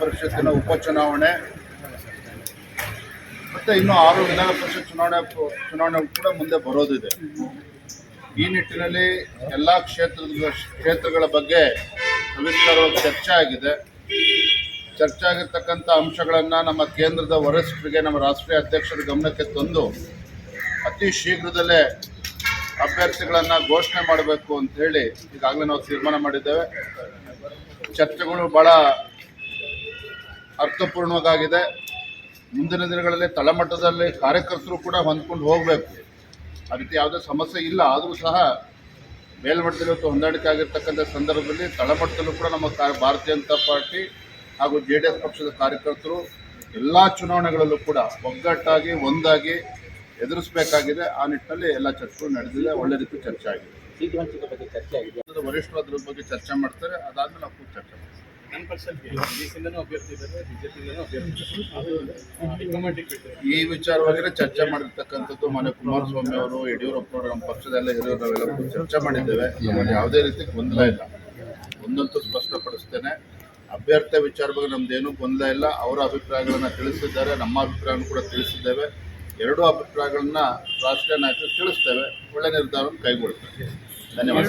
ಪರಿಷತ್ತಿನ ಉಪಚುನಾವಣೆ, ಮತ್ತೆ ಇನ್ನು ಆರು ವಿಧಾನ ಪರಿಷತ್ ಚುನಾವಣೆ ಚುನಾವಣೆ ಕೂಡ ಮುಂದೆ ಬರೋದಿದೆ. ಈ ನಿಟ್ಟಿನಲ್ಲಿ ಎಲ್ಲ ಕ್ಷೇತ್ರದ, ಕ್ಷೇತ್ರಗಳ ಬಗ್ಗೆ ಸವಿಸ್ತಾರವಾಗಿ ಚರ್ಚೆ ಆಗಿದೆ. ಚರ್ಚೆ ಆಗಿರ್ತಕ್ಕಂಥ ಅಂಶಗಳನ್ನು ನಮ್ಮ ಕೇಂದ್ರದ ವರಿಷ್ಠರಿಗೆ, ನಮ್ಮ ರಾಷ್ಟ್ರೀಯ ಅಧ್ಯಕ್ಷರ ಗಮನಕ್ಕೆ ತಂದು ಅತಿ ಶೀಘ್ರದಲ್ಲೇ ಅಭ್ಯರ್ಥಿಗಳನ್ನು ಘೋಷಣೆ ಮಾಡಬೇಕು ಅಂತ ಹೇಳಿ ಈಗಾಗಲೇ ನಾವು ತೀರ್ಮಾನ ಮಾಡಿದ್ದೇವೆ. ಚರ್ಚೆಗಳು ಭಾಳ ಅರ್ಥಪೂರ್ಣವಾಗಿದೆ. ಮುಂದಿನ ದಿನಗಳಲ್ಲಿ ತಳಮಟ್ಟದಲ್ಲಿ ಕಾರ್ಯಕರ್ತರು ಕೂಡ ಹೊಂದ್ಕೊಂಡು ಹೋಗಬೇಕು. ಆ ರೀತಿ ಯಾವುದೇ ಸಮಸ್ಯೆ ಇಲ್ಲ. ಆದರೂ ಸಹ ಮೇಲ್ಮಟ್ಟದಲ್ಲಿ ಇವತ್ತು ಹೊಂದಾಣಿಕೆ ಆಗಿರ್ತಕ್ಕಂಥ ಸಂದರ್ಭದಲ್ಲಿ ತಳಮಟ್ಟದಲ್ಲೂ ಕೂಡ ನಮ್ಮ ಕಾ ಭಾರತೀಯ ಜನತಾ ಪಾರ್ಟಿ ಹಾಗೂ ಜೆ ಡಿ ಎಸ್ ಪಕ್ಷದ ಕಾರ್ಯಕರ್ತರು ಎಲ್ಲ ಚುನಾವಣೆಗಳಲ್ಲೂ ಕೂಡ ಒಗ್ಗಟ್ಟಾಗಿ ಒಂದಾಗಿ ಎದುರಿಸಬೇಕಾಗಿದೆ. ಆ ನಿಟ್ಟಿನಲ್ಲಿ ಎಲ್ಲ ಚರ್ಚೆಗಳು ನಡೆದಿದೆ. ಒಳ್ಳೆ ರೀತಿ ಚರ್ಚೆ ಆಗಿದೆ. ಚರ್ಚೆ ಆಗಿದೆ ಅದರ ವರಿಷ್ಠರು ಅದ್ರ ಬಗ್ಗೆ ಚರ್ಚೆ ಮಾಡ್ತಾರೆ. ಅದಾದ್ಮೇಲೆ ನಾವು ಚರ್ಚೆ ಮಾಡ್ತೀವಿ. ಈ ವಿಚಾರವಾಗಿ ಚರ್ಚೆ ಮಾಡಿರ್ತಕ್ಕಂಥದ್ದು ಮನೆ ಕುಮಾರಸ್ವಾಮಿ ಅವರು ಯಡಿಯೂರಪ್ಪ ನಮ್ಮ ಪಕ್ಷದಲ್ಲ ಹಿರಿಯರು ನಾವೆಲ್ಲ ಚರ್ಚೆ ಮಾಡಿದ್ದೇವೆ. ಯಾವುದೇ ರೀತಿ ಗೊಂದಲ ಇಲ್ಲ. ಒಂದಂತೂ ಸ್ಪಷ್ಟಪಡಿಸ್ತೇನೆ. ಅಭ್ಯರ್ಥಿ ವಿಚಾರ ಬಗ್ಗೆ ನಮ್ದೇನು ಗೊಂದಲ ಇಲ್ಲ. ಅವರ ಅಭಿಪ್ರಾಯಗಳನ್ನ ತಿಳಿಸಿದ್ದಾರೆ. ನಮ್ಮ ಅಭಿಪ್ರಾಯವನ್ನು ಕೂಡ ತಿಳಿಸಿದ್ದೇವೆ. ಎರಡೂ ಅಭಿಪ್ರಾಯಗಳನ್ನ ರಾಷ್ಟ್ರೀಯ ನಾಯಕರು ತಿಳಿಸ್ತೇವೆ. ಒಳ್ಳೆ ನಿರ್ಧಾರವನ್ನು ಕೈಗೊಳ್ತೇವೆ ಧನ್ಯವಾದ.